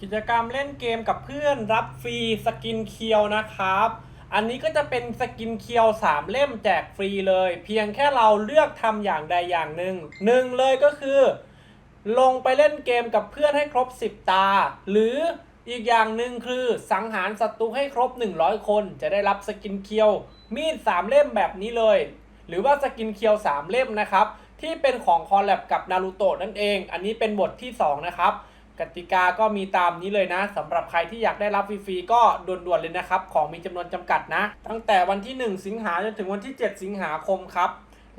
กิจกรรมเล่นเกมกับเพื่อนรับฟรีสกินเคียวนะครับ อันนี้ก็จะเป็นสกินเคียว 3 เล่มแจกฟรีเลย เพียงแค่เราเลือกทำอย่างใดอย่างหนึ่งหนึ่งเลยก็คือ ลงไปเล่นเกมกับเพื่อนให้ครบ 10 ตา หรืออีกอย่างหนึ่งคือสังหารศัตรูให้ครบ 100 คน จะได้รับสกินเคียว มีด 3 เล่มแบบนี้เลย หรือว่าสกินเคียว 3 เล่มนะครับ ที่เป็นของคอลแลบกับนารูโตะนั่นเอง อันนี้เป็นบทที่ 2 นะครับ กติกาก็มีตามนี้เลยนะสำหรับใครที่อยากได้รับฟรีๆก็ด่วนๆเลยนะครับ ของมีจำนวนจำกัดนะ ตั้งแต่วันที่ 1 สิงหาจนถึงวันที่ 7 สิงหาคมครับ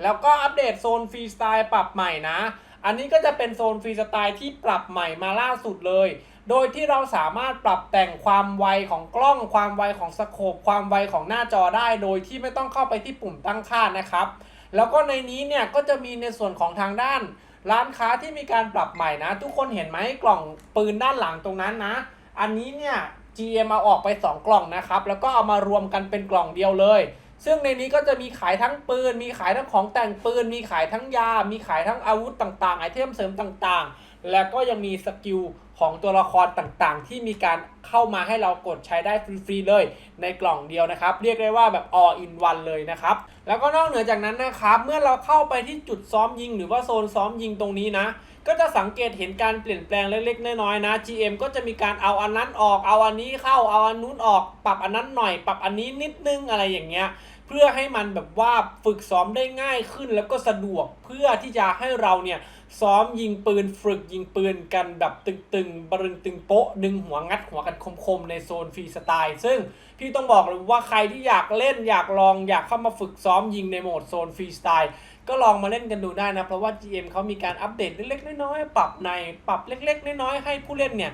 แล้วก็อัปเดตโซนฟรีสไตล์ปรับใหม่นะ อันนี้ก็จะเป็นโซนฟรีสไตล์ที่ปรับใหม่มาล่าสุดเลย โดยที่เราสามารถปรับแต่งความไวของกล้อง ความไวของสโคปความไวของหน้าจอได้ โดยที่ไม่ต้องเข้าไปที่ปุ่มตั้งค่านะครับ แล้วก็ในนี้เนี่ยก็จะมีในส่วนของทางด้าน ร้านค้าที่มีการปรับใหม่นะ ทุกคนเห็นไหมกล่องปืนด้านหลังตรงนั้นนะ อันนี้เนี่ย GM เอาออกไป 2 กล่องนะครับ แล้วก็เอามารวมกันเป็นกล่องเดียวเลย ซึ่งในนี้ก็จะมีขายทั้งปืน มีขายทั้งของแต่งปืน มีขายทั้งยา มีขายทั้งอาวุธต่างๆ ไอเทมเสริมต่างๆ แล้วก็ยังมีสกิล ของตัวละครต่างๆ ที่มีการเข้ามาให้เรากดใช้ได้ฟรีๆเลย ในกล่องเดียวนะครับ เรียกได้ว่าแบบ all in one เลยนะครับ แล้วก็นอกเหนือจากนั้นนะครับ เมื่อเราเข้าไปที่จุดซ้อมยิง หรือว่าโซนซ้อมยิงตรงนี้นะก็จะสังเกตเห็นการเปลี่ยนแปลงเล็กๆน้อยๆนะ GM ก็จะมีการเอาอันนั้นออก เอาอันนี้เข้า เอาอันนู้นออก ปรับอันนั้นหน่อย ปรับอันนี้นิดนึงอะไรอย่างเงี้ย เพื่อให้มันแบบว่าฝึกซ้อมได้ง่ายขึ้นแล้วก็สะดวกเพื่อที่จะให้เราเนี่ย ซ้อมยิงปืนฝึกยิงปืนกันแบบตึงๆ บรึงตึงโป๊ะ ดึงหัวงัดหัวกันคมๆ ในโซนฟรีสไตล์ ซึ่งพี่ต้องบอกเลยว่าใครที่อยากเล่นอยากลองอยากเข้ามาฝึกซ้อมยิงในโหมดโซนฟรีสไตล์ก็ลองมาเล่นกันดูได้นะ เพราะว่า GM เขามีการอัปเดตเล็กๆ น้อยๆ ปรับในปรับเล็ก ๆ น้อยๆ ให้ผู้เล่นเนี่ย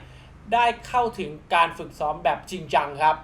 ได้เข้าถึงการฝึกซ้อมแบบจริงจังครับ